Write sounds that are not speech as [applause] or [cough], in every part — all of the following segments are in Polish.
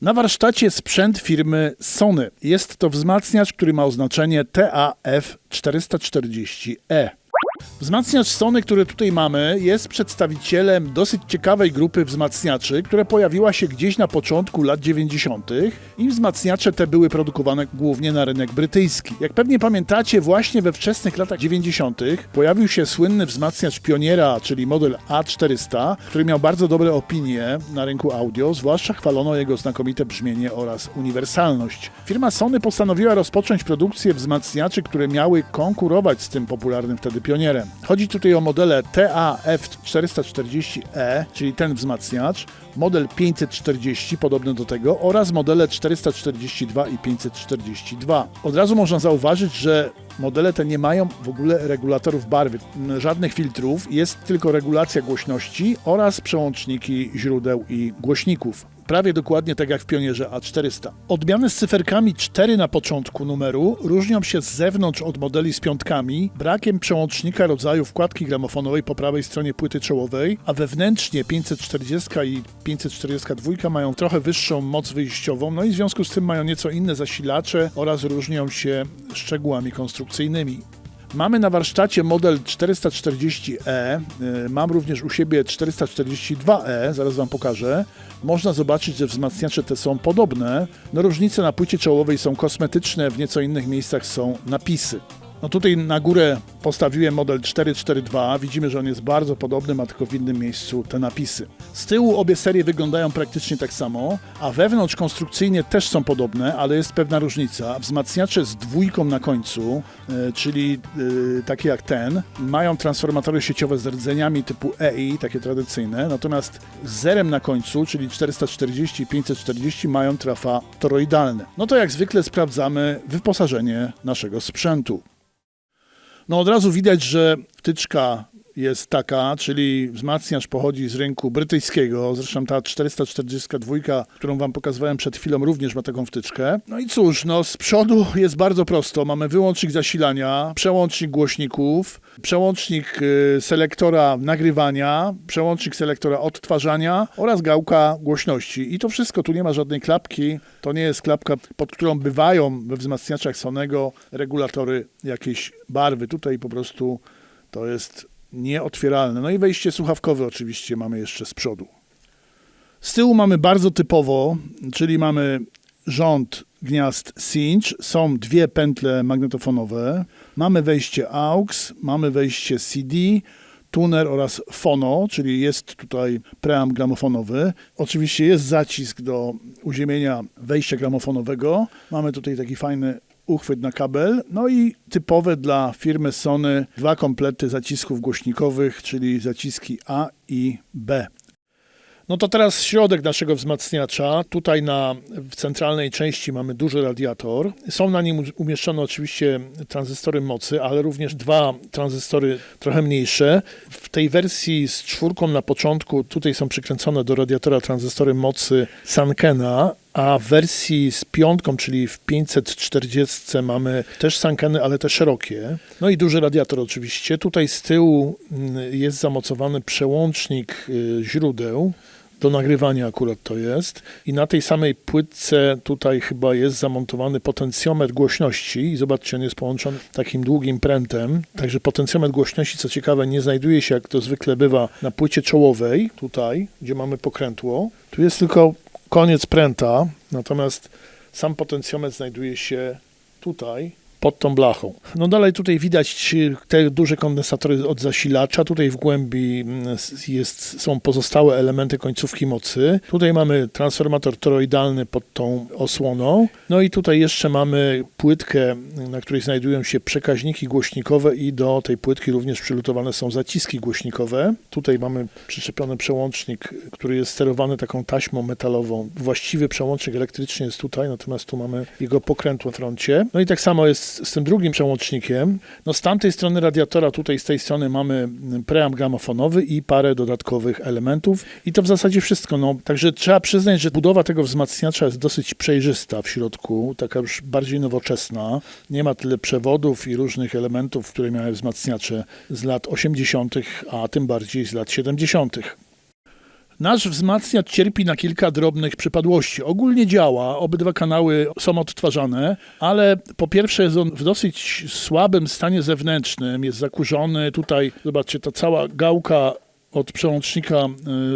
Na warsztacie sprzęt firmy Sony. Jest to wzmacniacz, który ma oznaczenie TAF440E. Wzmacniacz Sony, który tutaj mamy, jest przedstawicielem dosyć ciekawej grupy wzmacniaczy, która pojawiła się gdzieś na początku lat 90. i wzmacniacze te były produkowane głównie na rynek brytyjski. Jak pewnie pamiętacie, właśnie we wczesnych latach 90. pojawił się słynny wzmacniacz Pioniera, czyli model A400, który miał bardzo dobre opinie na rynku audio, zwłaszcza chwalono jego znakomite brzmienie oraz uniwersalność. Firma Sony postanowiła rozpocząć produkcję wzmacniaczy, które miały konkurować z tym popularnym wtedy Pionierem. Chodzi tutaj o modele TAF440E, czyli ten wzmacniacz, model 540 podobny do tego oraz modele 442 i 542. Od razu można zauważyć, że modele te nie mają w ogóle regulatorów barwy, żadnych filtrów, jest tylko regulacja głośności oraz przełączniki źródeł i głośników prawie dokładnie tak jak w Pionierze A400. Odmiany z cyferkami 4 na początku numeru różnią się z zewnątrz od modeli z piątkami, brakiem przełącznika rodzaju wkładki gramofonowej po prawej stronie płyty czołowej, a wewnętrznie 540 i 542 mają trochę wyższą moc wyjściową, no i w związku z tym mają nieco inne zasilacze oraz różnią się szczegółami konstrukcyjnymi. Mamy na warsztacie model 440e, y, mam również u siebie 442e, zaraz Wam pokażę. Można zobaczyć, że wzmacniacze te są podobne. No różnice na płycie czołowej są kosmetyczne, w nieco innych miejscach są napisy. No tutaj na górę postawiłem model 442. Widzimy, że on jest bardzo podobny, ma tylko w innym miejscu te napisy. Z tyłu obie serie wyglądają praktycznie tak samo, a wewnątrz konstrukcyjnie też są podobne, ale jest pewna różnica. Wzmacniacze z dwójką na końcu, e, czyli e, takie jak ten, mają transformatory sieciowe z rdzeniami typu EI, takie tradycyjne, natomiast z zerem na końcu, czyli 440 i 540 mają trafa toroidalne. No to jak zwykle sprawdzamy wyposażenie naszego sprzętu. No od razu widać, że wtyczka jest taka, czyli wzmacniacz pochodzi z rynku brytyjskiego. Zresztą ta 442, którą wam pokazywałem przed chwilą, również ma taką wtyczkę. No i cóż, no z przodu jest bardzo prosto. Mamy wyłącznik zasilania, przełącznik głośników, przełącznik y, selektora nagrywania, przełącznik selektora odtwarzania oraz gałka głośności. I to wszystko, tu nie ma żadnej klapki. To nie jest klapka, pod którą bywają we wzmacniaczach Sonego regulatory jakiejś barwy. Tutaj po prostu to jest nieotwieralne. No i wejście słuchawkowe oczywiście mamy jeszcze z przodu. Z tyłu mamy bardzo typowo, czyli mamy rząd gniazd cinch, są dwie pętle magnetofonowe, mamy wejście AUX, mamy wejście CD, tuner oraz fono, czyli jest tutaj preamp gramofonowy. Oczywiście jest zacisk do uziemienia wejścia gramofonowego. Mamy tutaj taki fajny uchwyt na kabel, no i typowe dla firmy Sony dwa komplety zacisków głośnikowych, czyli zaciski A i B. No to teraz środek naszego wzmacniacza. Tutaj na, w centralnej części mamy duży radiator. Są na nim umieszczone oczywiście tranzystory mocy, ale również dwa tranzystory trochę mniejsze. W tej wersji z czwórką na początku tutaj są przykręcone do radiatora tranzystory mocy Sankena, a w wersji z piątką, czyli w 540 mamy też sankeny, ale te szerokie. No i duży radiator oczywiście. Tutaj z tyłu mm, jest zamocowany przełącznik y, źródeł do nagrywania akurat to jest. I na tej samej płytce tutaj chyba jest zamontowany potencjometr głośności i zobaczcie, on jest połączony takim długim prętem. Także potencjometr głośności, co ciekawe, nie znajduje się, jak to zwykle bywa, na płycie czołowej, tutaj, gdzie mamy pokrętło. Tu jest tylko koniec pręta, natomiast sam potencjometr znajduje się tutaj pod tą blachą. No dalej tutaj widać te duże kondensatory od zasilacza. Tutaj w głębi mm, jest, są pozostałe elementy końcówki mocy. Tutaj mamy transformator toroidalny pod tą osłoną. No i tutaj jeszcze mamy płytkę, na której znajdują się przekaźniki głośnikowe i do tej płytki również przylutowane są zaciski głośnikowe. Tutaj mamy przyczepiony przełącznik, który jest sterowany taką taśmą metalową. Właściwy przełącznik elektryczny jest tutaj, natomiast tu mamy jego pokręt na froncie. No i tak samo jest z, tym drugim przełącznikiem. No z tamtej strony radiatora, tutaj z tej strony mamy preamp gramofonowy i parę dodatkowych elementów i to w zasadzie wszystko. No, także trzeba przyznać, że budowa tego wzmacniacza jest dosyć przejrzysta w środku, taka już bardziej nowoczesna. Nie ma tyle przewodów i różnych elementów, które miały wzmacniacze z lat 80., a tym bardziej z lat 70. Nasz wzmacniacz cierpi na kilka drobnych przypadłości. Ogólnie działa, obydwa kanały są odtwarzane, ale po pierwsze jest on w dosyć słabym stanie zewnętrznym, jest zakurzony. Tutaj, zobaczcie, ta cała gałka od przełącznika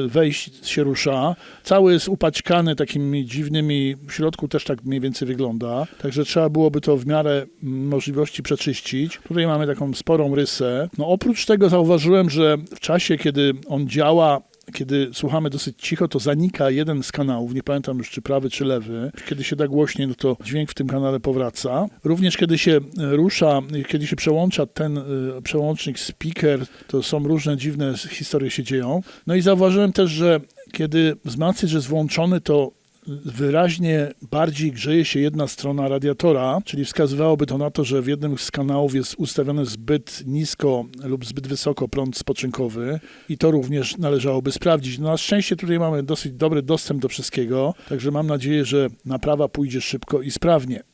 y, wejść się rusza. Cały jest upaćkany takimi dziwnymi, w środku też tak mniej więcej wygląda. Także trzeba byłoby to w miarę mm, możliwości przeczyścić. Tutaj mamy taką sporą rysę. No oprócz tego zauważyłem, że w czasie, kiedy on działa, kiedy słuchamy dosyć cicho, to zanika jeden z kanałów, nie pamiętam już czy prawy, czy lewy. Kiedy się da głośniej, no to dźwięk w tym kanale powraca. Również kiedy się e, rusza, kiedy się przełącza ten e, przełącznik speaker, to są różne dziwne historie się dzieją. No i zauważyłem też, że kiedy wzmacniacz jest włączony, to wyraźnie bardziej grzeje się jedna strona radiatora, czyli wskazywałoby to na to, że w jednym z kanałów jest ustawiony zbyt nisko lub zbyt wysoko prąd spoczynkowy i to również należałoby sprawdzić. No, na szczęście tutaj mamy dosyć dobry dostęp do wszystkiego, także mam nadzieję, że naprawa pójdzie szybko i sprawnie.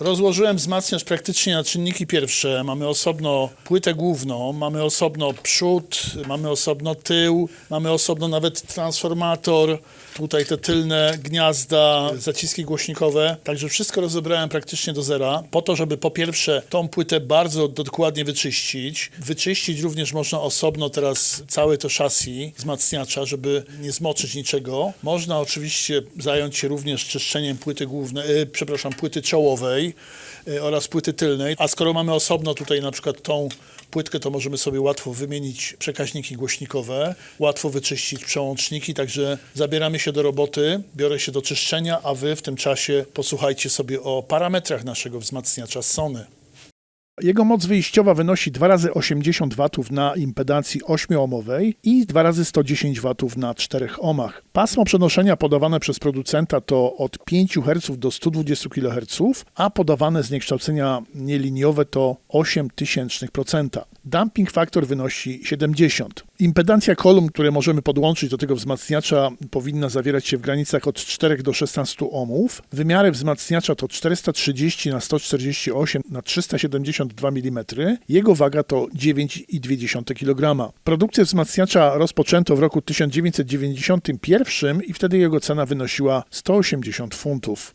Rozłożyłem wzmacniacz praktycznie na czynniki pierwsze. Mamy osobno płytę główną, mamy osobno przód, mamy osobno tył, mamy osobno nawet transformator, tutaj te tylne gniazda, zaciski głośnikowe. Także wszystko rozebrałem praktycznie do zera, po to, żeby po pierwsze tą płytę bardzo dokładnie wyczyścić. Wyczyścić również można osobno teraz całe to chassis wzmacniacza, żeby nie zmoczyć niczego. Można oczywiście zająć się również czyszczeniem płyty głównej, e, przepraszam, płyty czołowej y, oraz płyty tylnej. A skoro mamy osobno tutaj na przykład tą płytkę, to możemy sobie łatwo wymienić przekaźniki głośnikowe, łatwo wyczyścić przełączniki, także zabieramy się do roboty, biorę się do czyszczenia, a wy w tym czasie posłuchajcie sobie o parametrach naszego wzmacniacza Sony. Jego moc wyjściowa wynosi 2 razy 80 W na impedancji 8-ohmowej i 2 razy 110 W na 4 ohmach. Pasmo przenoszenia podawane przez producenta to od 5 Hz do 120 kHz, a podawane zniekształcenia nieliniowe to 0,08%. Dumping faktor wynosi 70. Impedancja kolumn, które możemy podłączyć do tego wzmacniacza, powinna zawierać się w granicach od 4 do 16 ohmów. Wymiary wzmacniacza to 430 na 148 na 372 mm. Jego waga to 9,2 kg. Produkcję wzmacniacza rozpoczęto w roku 1991 i wtedy jego cena wynosiła 180 funtów.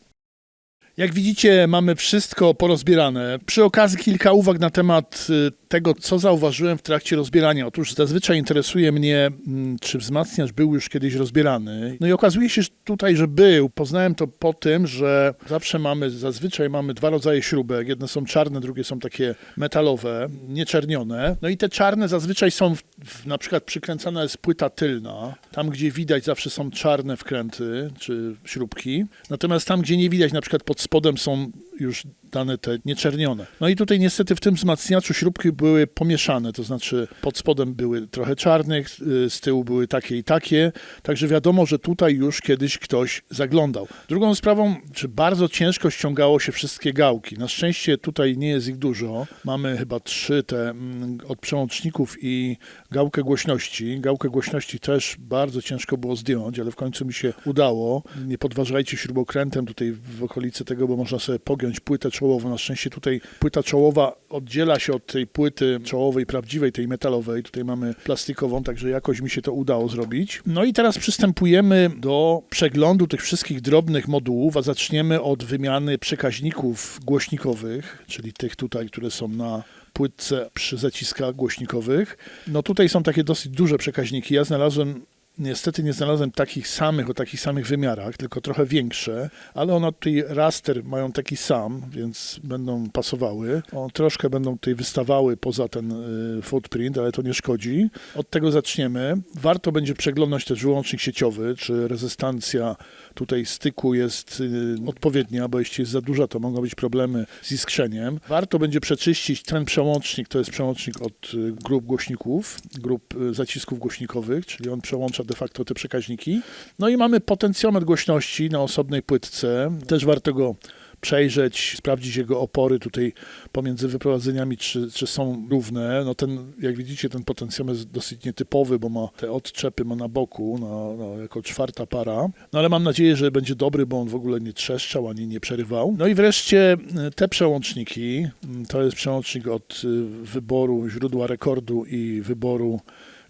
Jak widzicie, mamy wszystko porozbierane. Przy okazji kilka uwag na temat y, tego, co zauważyłem w trakcie rozbierania. Otóż zazwyczaj interesuje mnie, mm, czy wzmacniacz był już kiedyś rozbierany. No i okazuje się że tutaj, że był. Poznałem to po tym, że zawsze mamy, zazwyczaj mamy dwa rodzaje śrubek. Jedne są czarne, drugie są takie metalowe, nieczernione. No i te czarne zazwyczaj są, w, w, na przykład przykręcana jest płyta tylna. Tam, gdzie widać, zawsze są czarne wkręty czy śrubki. Natomiast tam, gdzie nie widać, na przykład pod spodem są już dane te nieczernione. No i tutaj niestety w tym wzmacniaczu śrubki były pomieszane, to znaczy pod spodem były trochę czarnych, y, z tyłu były takie i takie, także wiadomo, że tutaj już kiedyś ktoś zaglądał. Drugą sprawą, czy bardzo ciężko ściągało się wszystkie gałki. Na szczęście tutaj nie jest ich dużo. Mamy chyba trzy te mm, od przełączników i gałkę głośności. Gałkę głośności też bardzo ciężko było zdjąć, ale w końcu mi się udało. Nie podważajcie śrubokrętem tutaj w okolicy tego, bo można sobie pogiąć płytę czołową. Na szczęście tutaj płyta czołowa oddziela się od tej płyty czołowej, prawdziwej, tej metalowej. Tutaj mamy plastikową, także jakoś mi się to udało zrobić. No i teraz przystępujemy do przeglądu tych wszystkich drobnych modułów, a zaczniemy od wymiany przekaźników głośnikowych, czyli tych tutaj, które są na płytce przy zaciskach głośnikowych. No tutaj są takie dosyć duże przekaźniki. Ja znalazłem Niestety nie znalazłem takich samych, o takich samych wymiarach, tylko trochę większe, ale one tutaj raster mają taki sam, więc będą pasowały. O, troszkę będą tutaj wystawały poza ten y, footprint, ale to nie szkodzi. Od tego zaczniemy. Warto będzie przeglądać też wyłącznik sieciowy, czy rezystancja tutaj styku jest y, odpowiednia, bo jeśli jest za duża, to mogą być problemy z iskrzeniem. Warto będzie przeczyścić ten przełącznik, to jest przełącznik od y, grup głośników, grup zacisków głośnikowych, czyli on przełącza de facto te przekaźniki. No i mamy potencjometr głośności na osobnej płytce. Też warto go przejrzeć, sprawdzić jego opory tutaj pomiędzy wyprowadzeniami, czy, czy są równe. No ten, jak widzicie, ten potencjometr jest dosyć nietypowy, bo ma te odczepy ma na boku, no, no, jako czwarta para. No ale mam nadzieję, że będzie dobry, bo on w ogóle nie trzeszczał ani nie przerywał. No i wreszcie y, te przełączniki. To jest przełącznik od y, wyboru źródła rekordu i wyboru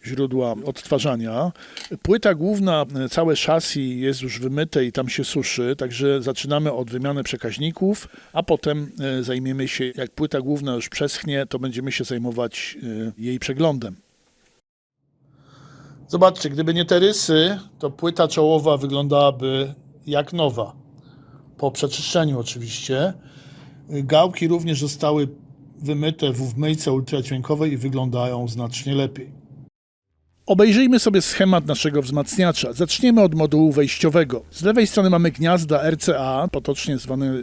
źródła odtwarzania. Płyta główna, całe chassis jest już wymyte i tam się suszy, także zaczynamy od wymiany przekaźników, a potem e, zajmiemy się, jak płyta główna już przeschnie, to będziemy się zajmować e, jej przeglądem. Zobaczcie, gdyby nie te rysy, to płyta czołowa wyglądałaby jak nowa. Po przeczyszczeniu oczywiście. Gałki również zostały wymyte w myjce ultradźwiękowej i wyglądają znacznie lepiej. Obejrzyjmy sobie schemat naszego wzmacniacza. Zaczniemy od modułu wejściowego. Z lewej strony mamy gniazda RCA, potocznie zwane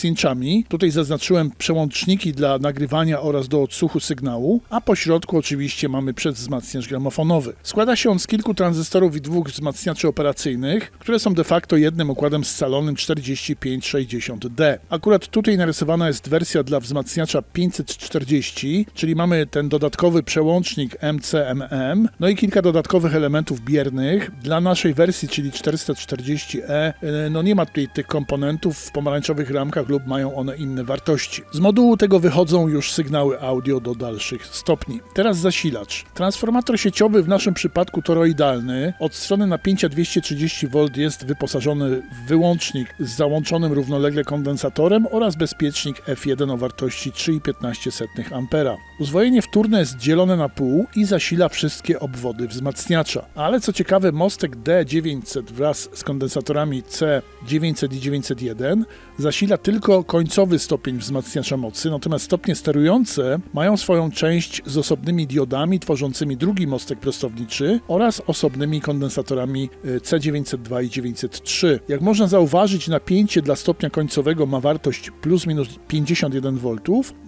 cinchami. Tutaj zaznaczyłem przełączniki dla nagrywania oraz do odsłuchu sygnału, a po środku oczywiście mamy przedwzmacniacz gramofonowy. Składa się on z kilku tranzystorów i dwóch wzmacniaczy operacyjnych, które są de facto jednym układem scalonym 4560D. Akurat tutaj narysowana jest wersja dla wzmacniacza 540, czyli mamy ten dodatkowy przełącznik MCMM, no i kilka dodatkowych elementów biernych. Dla naszej wersji, czyli 440E, no nie ma tutaj tych komponentów w pomarańczowych ramkach lub mają one inne wartości. Z modułu tego wychodzą już sygnały audio do dalszych stopni. Teraz zasilacz. Transformator sieciowy w naszym przypadku toroidalny od strony napięcia 230V jest wyposażony w wyłącznik z załączonym równolegle kondensatorem oraz bezpiecznik F1 o wartości 3,15 A. Uzwojenie wtórne jest dzielone na pół i zasila wszystkie obwody wzmacniacza. Ale co ciekawe, mostek D900 wraz z kondensatorami C900 i 901 zasila tylko końcowy stopień wzmacniacza mocy, natomiast stopnie sterujące mają swoją część z osobnymi diodami tworzącymi drugi mostek prostowniczy oraz osobnymi kondensatorami y, C902 i 903. Jak można zauważyć, napięcie dla stopnia końcowego ma wartość plus minus 51 V,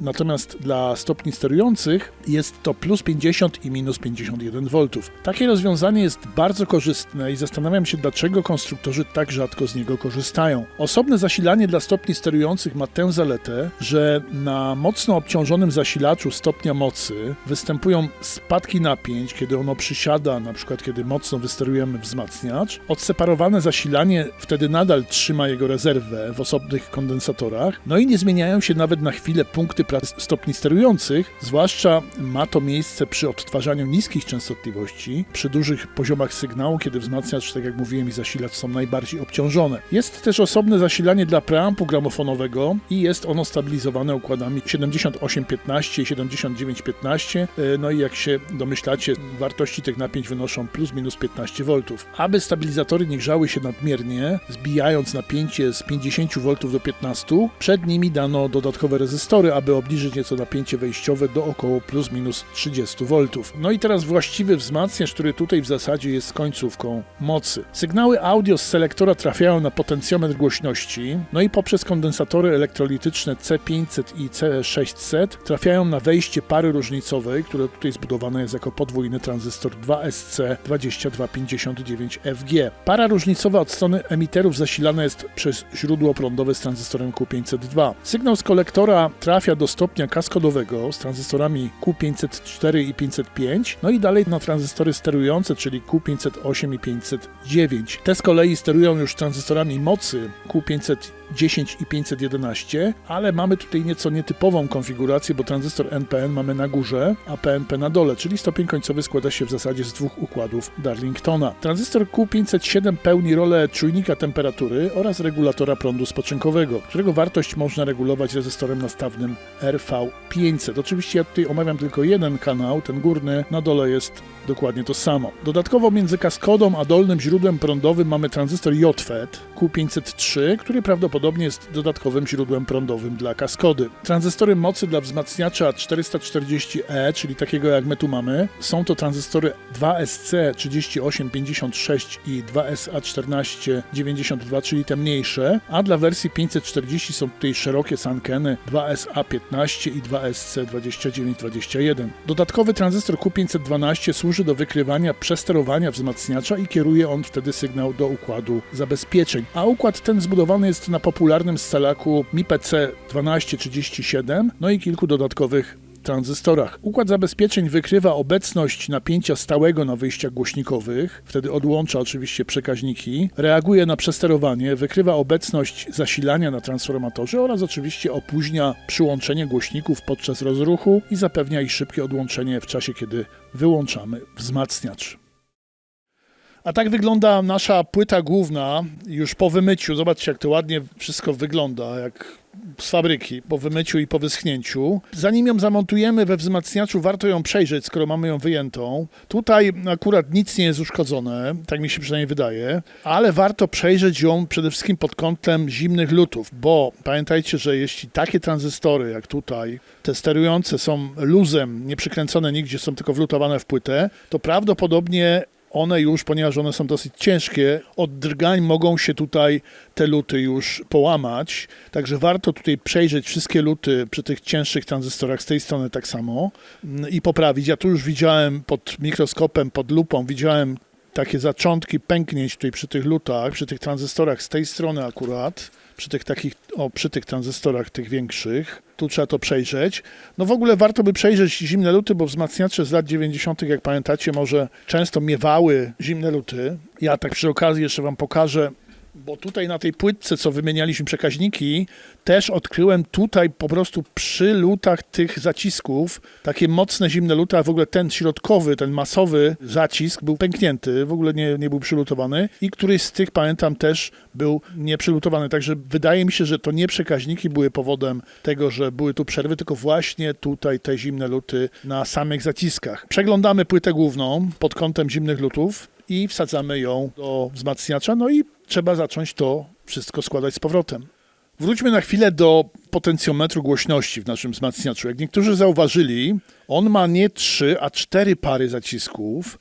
natomiast dla stopni sterujących jest to plus 50 i minus 51 V. Takie rozwiązanie jest bardzo korzystne i zastanawiam się, dlaczego konstruktorzy tak rzadko z niego korzystają. Osobne zasilanie dla stopni sterujących ma tę zaletę, że na mocno obciążonym zasilaczu stopnia mocy występują spadki napięć, kiedy ono przysiada, na przykład kiedy mocno wysterujemy wzmacniacz. Odseparowane zasilanie wtedy nadal trzyma jego rezerwę w osobnych kondensatorach, no i nie zmieniają się nawet na chwilę punkty pracy stopni sterujących, zwłaszcza ma to miejsce przy odtwarzaniu niskich częstotliwości, przy dużych poziomach sygnału, kiedy wzmacniacz, tak jak mówiłem, i zasilacz są najbardziej obciążone. Jest też osobne zasilanie dla preampu gramofonowego i jest ono stabilizowane układami 7815 i 7915. E, No i jak się domyślacie, wartości tych napięć wynoszą plus minus 15 V. Aby stabilizatory nie grzały się nadmiernie, zbijając napięcie z 50 V do 15, przed nimi dano dodatkowe rezystory, aby obniżyć nieco napięcie wejściowe do około plus minus 30 V. No i teraz właściwy wzmacniacz, który tutaj w zasadzie jest końcówką mocy. Sygnały audio z selektora trafiają na potencjometr głośności, no i poprzez kondensatory elektrolityczne C500 i C600 trafiają na wejście pary różnicowej, które tutaj zbudowane jest jako podwójny tranzystor 2SC2259FG. Para różnicowa od strony emiterów zasilana jest przez źródło prądowe z tranzystorem Q502. Sygnał z kolektora trafia do stopnia kaskadowego z tranzystorami Q504 i 505, no i dalej na tranzystory sterujące, czyli Q508 i 509. Te z kolei sterują już tranzystorami mocy Q510 i 511, ale mamy tutaj nieco nietypową konfigurację, bo tranzystor NPN mamy na górze, a PNP na dole, czyli stopień końcowy składa się w zasadzie z dwóch układów Darlingtona. Tranzystor Q507 pełni rolę czujnika temperatury oraz regulatora prądu spoczynkowego, którego wartość można regulować rezystorem nastawnym RV500. Oczywiście ja tutaj omawiam tylko jeden kanał, ten górny, na dole jest dokładnie to samo. Dodatkowo między kaskodą a dolnym źródłem prądowym mamy tranzystor JFET Q503, który prawdopodobnie jest dodatkowym źródłem prądowym dla kaskody. Tranzystory mocy dla wzmacniacza 440E, czyli takiego jak my tu mamy, są to tranzystory 2SC3856 i 2SA1492, czyli te mniejsze, a dla wersji 540 są tutaj szerokie sankeny 2SA15 i 2SC2921. Dodatkowy tranzystor Q512 służy do wykrywania przesterowania wzmacniacza i kieruje on wtedy sygnał do układu zabezpieczeń. A układ ten zbudowany jest na popularnym scalaku MIPC 1237, no i kilku dodatkowych tranzystorach. Układ zabezpieczeń wykrywa obecność napięcia stałego na wyjściach głośnikowych, wtedy odłącza oczywiście przekaźniki, reaguje na przesterowanie, wykrywa obecność zasilania na transformatorze oraz oczywiście opóźnia przyłączenie głośników podczas rozruchu i zapewnia ich szybkie odłączenie w czasie, kiedy wyłączamy wzmacniacz. A tak wygląda nasza płyta główna już po wymyciu. Zobaczcie, jak to ładnie wszystko wygląda, jak z fabryki, po wymyciu i po wyschnięciu. Zanim ją zamontujemy we wzmacniaczu, warto ją przejrzeć, skoro mamy ją wyjętą. Tutaj akurat nic nie jest uszkodzone, tak mi się przynajmniej wydaje, ale warto przejrzeć ją przede wszystkim pod kątem zimnych lutów, bo pamiętajcie, że jeśli takie tranzystory jak tutaj, te sterujące są luzem, nie przykręcone nigdzie, są tylko wlutowane w płytę, to prawdopodobnie one już, ponieważ one są dosyć ciężkie, od drgań mogą się tutaj te luty już połamać. Także warto tutaj przejrzeć wszystkie luty przy tych cięższych tranzystorach z tej strony tak samo mm, i poprawić. Ja tu już widziałem pod mikroskopem, pod lupą, widziałem takie zaczątki pęknięć tutaj przy tych lutach, przy tych tranzystorach z tej strony akurat, przy tych takich, o, przy tych tranzystorach tych większych. Tu trzeba to przejrzeć. No w ogóle warto by przejrzeć zimne luty, bo wzmacniacze z lat 90., jak pamiętacie, może często miewały zimne luty. Ja tak przy okazji jeszcze wam pokażę bo tutaj na tej płytce, co wymienialiśmy przekaźniki, też odkryłem tutaj po prostu przy lutach tych zacisków takie mocne zimne luty, a w ogóle ten środkowy, ten masowy zacisk był pęknięty, w ogóle nie, nie był przylutowany i któryś z tych, pamiętam, też był nieprzylutowany. Także wydaje mi się, że to nie przekaźniki były powodem tego, że były tu przerwy, tylko właśnie tutaj te zimne luty na samych zaciskach. Przeglądamy płytę główną pod kątem zimnych lutów i wsadzamy ją do wzmacniacza, no i trzeba zacząć to wszystko składać z powrotem. Wróćmy na chwilę do potencjometru głośności w naszym wzmacniaczu. Jak niektórzy zauważyli, on ma nie trzy, a cztery pary zacisków.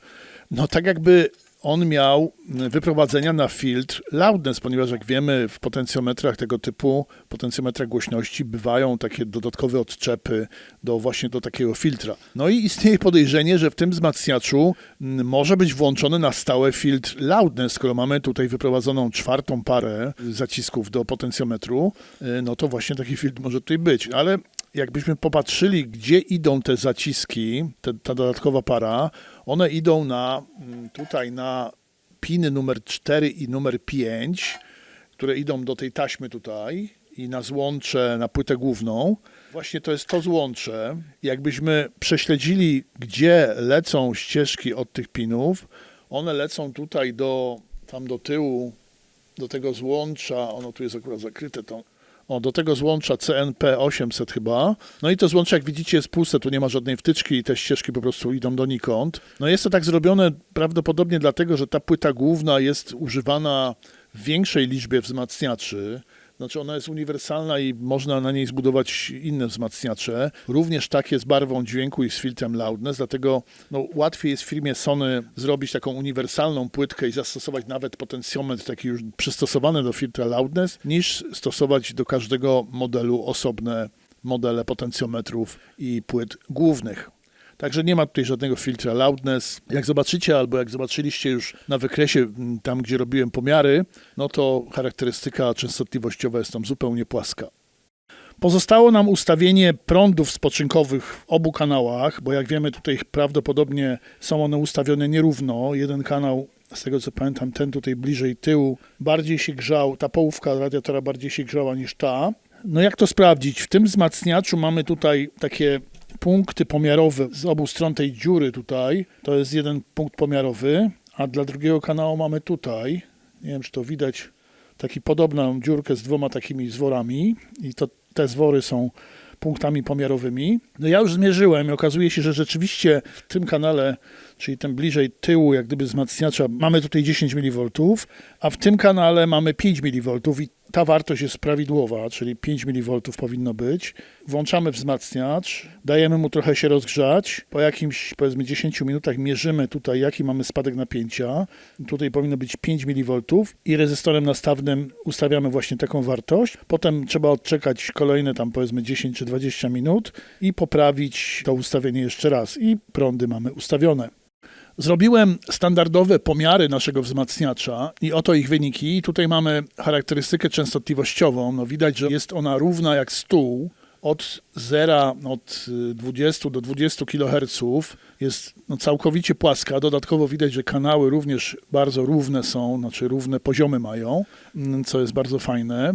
No tak jakby on miał wyprowadzenia na filtr loudness, ponieważ jak wiemy w potencjometrach tego typu, potencjometrach głośności bywają takie dodatkowe odczepy do właśnie do takiego filtra. No i istnieje podejrzenie, że w tym wzmacniaczu może być włączony na stałe filtr loudness, skoro mamy tutaj wyprowadzoną czwartą parę zacisków do potencjometru, y, no to właśnie taki filtr może tutaj być, ale jakbyśmy popatrzyli, gdzie idą te zaciski, te, ta dodatkowa para, one idą na tutaj na piny numer 4 i numer 5, które idą do tej taśmy tutaj i na złącze, na płytę główną. Właśnie to jest to złącze. Jakbyśmy prześledzili, gdzie lecą ścieżki od tych pinów, one lecą tutaj do, tam do tyłu, do tego złącza, ono tu jest akurat zakryte tą, o, do tego złącza CNP 800 chyba. No i to złącze, jak widzicie, jest puste, tu nie ma żadnej wtyczki i te ścieżki po prostu idą donikąd. No jest to tak zrobione prawdopodobnie dlatego, że ta płyta główna jest używana w większej liczbie wzmacniaczy. Znaczy ona jest uniwersalna i można na niej zbudować inne wzmacniacze, również takie z barwą dźwięku i z filtrem loudness, dlatego no, łatwiej jest w firmie Sony zrobić taką uniwersalną płytkę i zastosować nawet potencjometr taki już przystosowany do filtra loudness, niż stosować do każdego modelu osobne modele potencjometrów i płyt głównych. Także nie ma tutaj żadnego filtra loudness. Jak zobaczycie, albo jak zobaczyliście już na wykresie, tam gdzie robiłem pomiary, no to charakterystyka częstotliwościowa jest tam zupełnie płaska. Pozostało nam ustawienie prądów spoczynkowych w obu kanałach, bo jak wiemy tutaj prawdopodobnie są one ustawione nierówno. Jeden kanał, z tego co pamiętam, ten tutaj bliżej tyłu, bardziej się grzał, ta połówka radiatora bardziej się grzała niż ta. No jak to sprawdzić? W tym wzmacniaczu mamy tutaj takie punkty pomiarowe z obu stron tej dziury tutaj. To jest jeden punkt pomiarowy, a dla drugiego kanału mamy tutaj, nie wiem czy to widać, taki podobną dziurkę z dwoma takimi zworami i to te zwory są punktami pomiarowymi. No ja już zmierzyłem i okazuje się, że rzeczywiście w tym kanale, czyli tym bliżej tyłu, jak gdyby wzmacniacza, mamy tutaj 10 mV, a w tym kanale mamy 5 mV i ta wartość jest prawidłowa, czyli 5 mV powinno być. Włączamy wzmacniacz, dajemy mu trochę się rozgrzać. Po jakimś, powiedzmy, 10 minutach mierzymy tutaj, jaki mamy spadek napięcia. Tutaj powinno być 5 mV i rezystorem nastawnym ustawiamy właśnie taką wartość. Potem trzeba odczekać kolejne tam, powiedzmy, 10 czy 20 minut i poprawić to ustawienie jeszcze raz. I prądy mamy ustawione. Zrobiłem standardowe pomiary naszego wzmacniacza i oto ich wyniki. Tutaj mamy charakterystykę częstotliwościową. No widać, że jest ona równa jak stół od 0, od y, 20 do 20 kHz jest no, całkowicie płaska. Dodatkowo widać, że kanały również bardzo równe są, znaczy równe poziomy mają, mm, co jest bardzo fajne.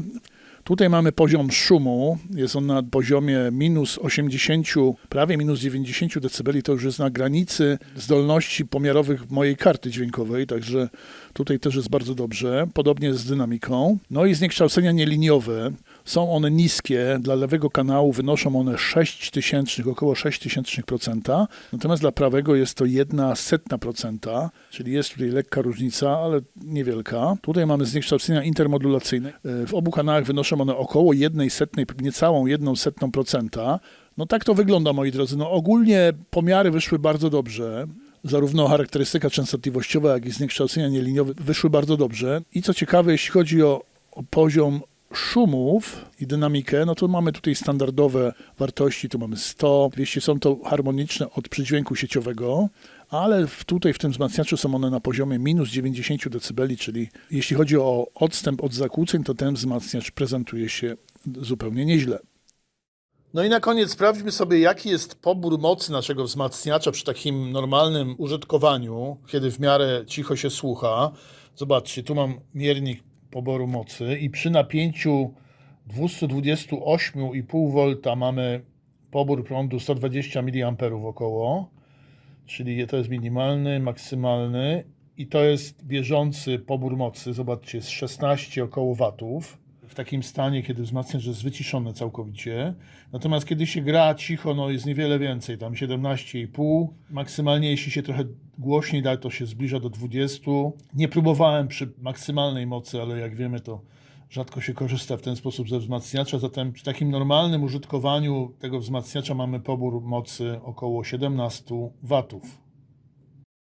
Tutaj mamy poziom szumu, jest on na poziomie minus 80, prawie minus 90 dB, to już jest na granicy zdolności pomiarowych mojej karty dźwiękowej, także tutaj też jest bardzo dobrze. Podobnie z dynamiką. No i zniekształcenia nieliniowe. Są one niskie, dla lewego kanału wynoszą one 6 tysięcznych, około 6 tysięcznych procenta, natomiast dla prawego jest to 1 setna procenta, czyli jest tutaj lekka różnica, ale niewielka. Tutaj mamy zniekształcenia intermodulacyjne. E, W obu kanałach wynoszą one około 1 setnej, niecałą 1 setną procenta. No tak to wygląda, moi drodzy. No ogólnie pomiary wyszły bardzo dobrze. Zarówno charakterystyka częstotliwościowa, jak i zniekształcenia nieliniowe wyszły bardzo dobrze. I co ciekawe, jeśli chodzi o, o poziom szumów i dynamikę, no to mamy tutaj standardowe wartości, tu mamy 100, 200, są to harmoniczne od przydźwięku sieciowego, ale tutaj w tym wzmacniaczu są one na poziomie minus 90 dB, czyli jeśli chodzi o odstęp od zakłóceń, to ten wzmacniacz prezentuje się zupełnie nieźle. No i na koniec sprawdźmy sobie, jaki jest pobór mocy naszego wzmacniacza przy takim normalnym użytkowaniu, kiedy w miarę cicho się słucha. Zobaczcie, tu mam miernik poboru mocy i przy napięciu 228,5 V mamy pobór prądu 120 mA około, czyli to jest minimalny, maksymalny i to jest bieżący pobór mocy. Zobaczcie, jest 16 około watów w takim stanie, kiedy wzmacniacz jest wyciszony całkowicie. Natomiast kiedy się gra cicho, no jest niewiele więcej, tam 17,5. Maksymalnie, jeśli się trochę głośniej da, to się zbliża do 20. Nie próbowałem przy maksymalnej mocy, ale jak wiemy, to rzadko się korzysta w ten sposób ze wzmacniacza. Zatem przy takim normalnym użytkowaniu tego wzmacniacza mamy pobór mocy około 17 watów.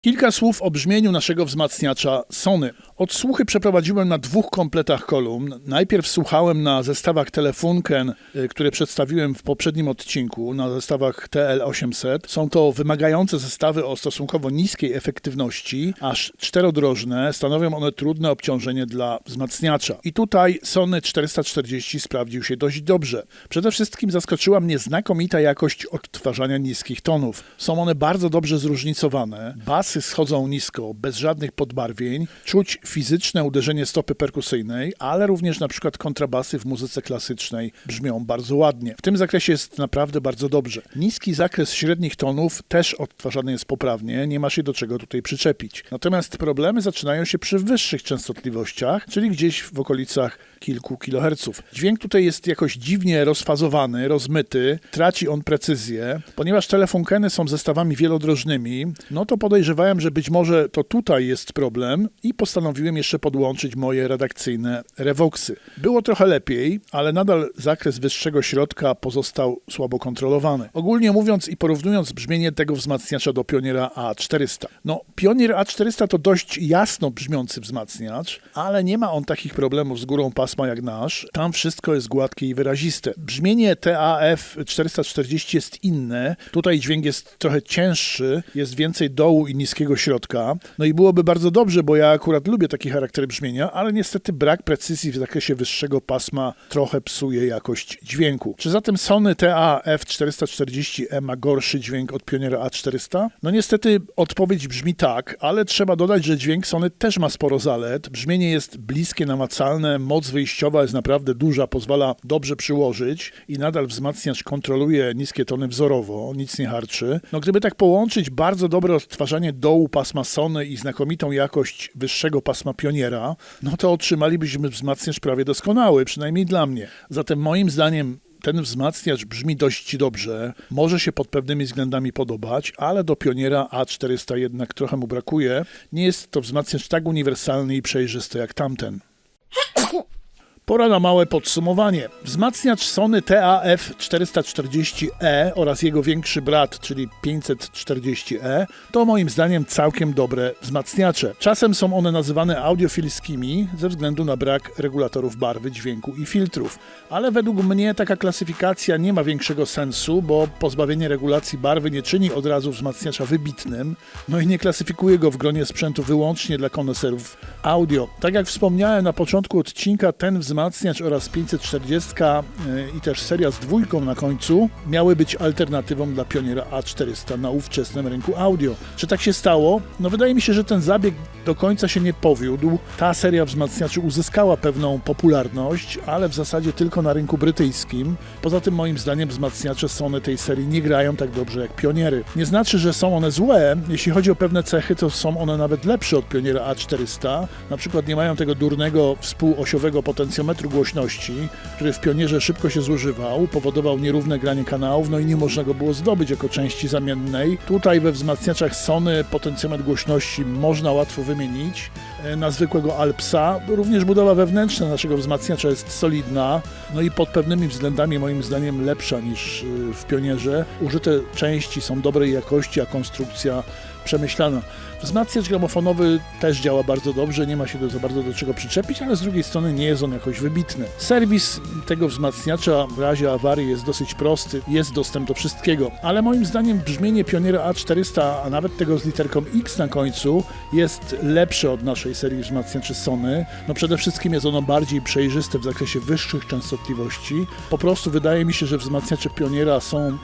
Kilka słów o brzmieniu naszego wzmacniacza Sony. Odsłuchy przeprowadziłem na dwóch kompletach kolumn. Najpierw słuchałem na zestawach Telefunken, y, które przedstawiłem w poprzednim odcinku, na zestawach TL800. Są to wymagające zestawy o stosunkowo niskiej efektywności, aż czterodrożne. Stanowią one trudne obciążenie dla wzmacniacza. I tutaj Sony 440 sprawdził się dość dobrze. Przede wszystkim zaskoczyła mnie znakomita jakość odtwarzania niskich tonów. Są one bardzo dobrze zróżnicowane. Basy schodzą nisko, bez żadnych podbarwień. Czuć fizyczne uderzenie stopy perkusyjnej, ale również na przykład kontrabasy w muzyce klasycznej brzmią bardzo ładnie. W tym zakresie jest naprawdę bardzo dobrze. Niski zakres średnich tonów też odtwarzany jest poprawnie, nie ma się do czego tutaj przyczepić. Natomiast problemy zaczynają się przy wyższych częstotliwościach, czyli gdzieś w okolicach kilku kiloherców. Dźwięk tutaj jest jakoś dziwnie rozfazowany, rozmyty, traci on precyzję. Ponieważ telefonkeny są zestawami wielodrożnymi, no to podejrzewałem, że być może to tutaj jest problem i postanowiłem jeszcze podłączyć moje redakcyjne Revoxy. Było trochę lepiej, ale nadal zakres wyższego środka pozostał słabo kontrolowany. Ogólnie mówiąc i porównując brzmienie tego wzmacniacza do Pioniera A400. No, Pionier A400 to dość jasno brzmiący wzmacniacz, ale nie ma on takich problemów z górą pasma jak nasz. Tam wszystko jest gładkie i wyraziste. Brzmienie TAF 440 jest inne. Tutaj dźwięk jest trochę cięższy, jest więcej dołu i środka. No i byłoby bardzo dobrze, bo ja akurat lubię taki charakter brzmienia, ale niestety brak precyzji w zakresie wyższego pasma trochę psuje jakość dźwięku. Czy zatem Sony TAF 440E ma gorszy dźwięk od Pioniera A400? No niestety odpowiedź brzmi tak, ale trzeba dodać, że dźwięk Sony też ma sporo zalet. Brzmienie jest bliskie, namacalne, moc wyjściowa jest naprawdę duża, pozwala dobrze przyłożyć i nadal wzmacniacz kontroluje niskie tony wzorowo, nic nie harczy. No gdyby tak połączyć bardzo dobre odtwarzanie dołu pasma Sony i znakomitą jakość wyższego pasma Pioniera, no to otrzymalibyśmy wzmacniacz prawie doskonały, przynajmniej dla mnie. Zatem moim zdaniem ten wzmacniacz brzmi dość dobrze, może się pod pewnymi względami podobać, ale do Pioniera A400 jednak trochę mu brakuje. Nie jest to wzmacniacz tak uniwersalny i przejrzysty jak tamten. [coughs] Pora na małe podsumowanie. Wzmacniacz Sony TAF 440E oraz jego większy brat, czyli 540E, to moim zdaniem całkiem dobre wzmacniacze. Czasem są one nazywane audiofilskimi ze względu na brak regulatorów barwy, dźwięku i filtrów. Ale według mnie taka klasyfikacja nie ma większego sensu, bo pozbawienie regulacji barwy nie czyni od razu wzmacniacza wybitnym, no i nie klasyfikuje go w gronie sprzętu wyłącznie dla koneserów audio. Tak jak wspomniałem na początku odcinka, ten wzmacniacz wzmacniacz oraz 540 e, i też seria z dwójką na końcu miały być alternatywą dla Pioniera A400 na ówczesnym rynku audio. Czy tak się stało? No wydaje mi się, że ten zabieg do końca się nie powiódł. Ta seria wzmacniaczy uzyskała pewną popularność, ale w zasadzie tylko na rynku brytyjskim. Poza tym moim zdaniem wzmacniacze Sony tej serii nie grają tak dobrze jak Pioniery. Nie znaczy, że są one złe. Jeśli chodzi o pewne cechy, to są one nawet lepsze od Pioniera A400. Na przykład nie mają tego durnego współosiowego potencjometru głośności, który w Pionierze szybko się zużywał, powodował nierówne granie kanałów, no i nie można go było zdobyć jako części zamiennej. Tutaj we wzmacniaczach Sony potencjometr głośności można łatwo wymienić e, na zwykłego Alpsa. Również budowa wewnętrzna naszego wzmacniacza jest solidna, no i pod pewnymi względami moim zdaniem lepsza niż y, w Pionierze. Użyte części są dobrej jakości, a konstrukcja przemyślana. Wzmacniacz gramofonowy też działa bardzo dobrze, nie ma się do, za bardzo do czego przyczepić, ale z drugiej strony nie jest on jakoś wybitny. Serwis tego wzmacniacza w razie awarii jest dosyć prosty, jest dostęp do wszystkiego, ale moim zdaniem brzmienie Pioniera A400, a nawet tego z literką X na końcu, jest lepsze od naszej serii wzmacniaczy Sony. No przede wszystkim jest ono bardziej przejrzyste w zakresie wyższych częstotliwości. Po prostu wydaje mi się, że wzmacniacze Pioniera są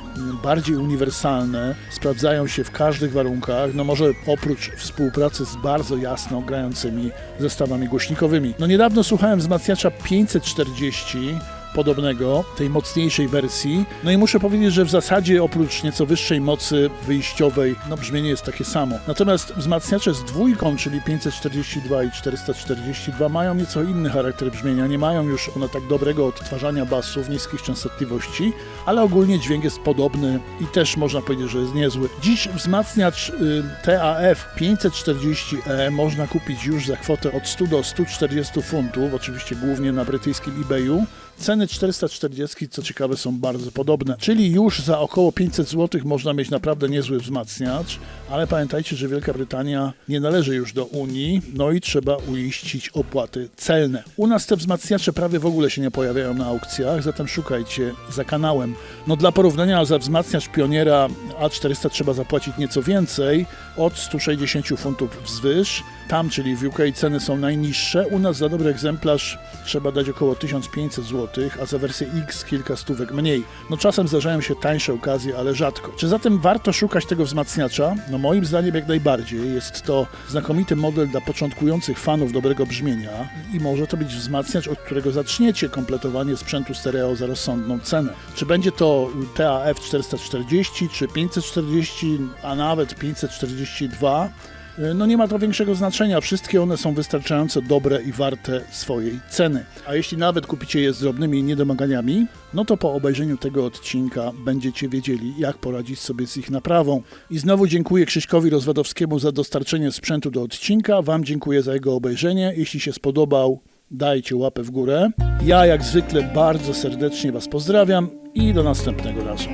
bardziej uniwersalne, sprawdzają się w każdych warunkach, no może oprócz współpracy z bardzo jasno grającymi zestawami głośnikowymi. No niedawno słuchałem wzmacniacza 540 podobnego, tej mocniejszej wersji. No i muszę powiedzieć, że w zasadzie oprócz nieco wyższej mocy wyjściowej, no brzmienie jest takie samo. Natomiast wzmacniacze z dwójką, czyli 542 i 442 mają nieco inny charakter brzmienia. Nie mają już one tak dobrego odtwarzania basów niskich częstotliwości, ale ogólnie dźwięk jest podobny i też można powiedzieć, że jest niezły. Dziś wzmacniacz y, TAF 540E można kupić już za kwotę od 100 do 140 funtów, oczywiście głównie na brytyjskim eBayu. Ceny 440, co ciekawe, są bardzo podobne, czyli już za około 500 zł można mieć naprawdę niezły wzmacniacz, ale pamiętajcie, że Wielka Brytania nie należy już do Unii, no i trzeba uiścić opłaty celne. U nas te wzmacniacze prawie w ogóle się nie pojawiają na aukcjach, zatem szukajcie za kanałem. No dla porównania za wzmacniacz Pioniera A400 trzeba zapłacić nieco więcej, od 160 funtów wzwyż. Tam, czyli w UK ceny są najniższe, u nas za dobry egzemplarz trzeba dać około 1500 zł, a za wersję X kilka stówek mniej. No czasem zdarzają się tańsze okazje, ale rzadko. Czy zatem warto szukać tego wzmacniacza? No moim zdaniem jak najbardziej. Jest to znakomity model dla początkujących fanów dobrego brzmienia i może to być wzmacniacz, od którego zaczniecie kompletowanie sprzętu stereo za rozsądną cenę. Czy będzie to TAF 440, czy 540, a nawet 542? No nie ma to większego znaczenia. Wszystkie one są wystarczająco dobre i warte swojej ceny. A jeśli nawet kupicie je z drobnymi niedomaganiami, no to po obejrzeniu tego odcinka będziecie wiedzieli, jak poradzić sobie z ich naprawą. I znowu dziękuję Krzyśkowi Rozwadowskiemu za dostarczenie sprzętu do odcinka. Wam dziękuję za jego obejrzenie. Jeśli się spodobał, dajcie łapę w górę. Ja jak zwykle bardzo serdecznie Was pozdrawiam i do następnego razu.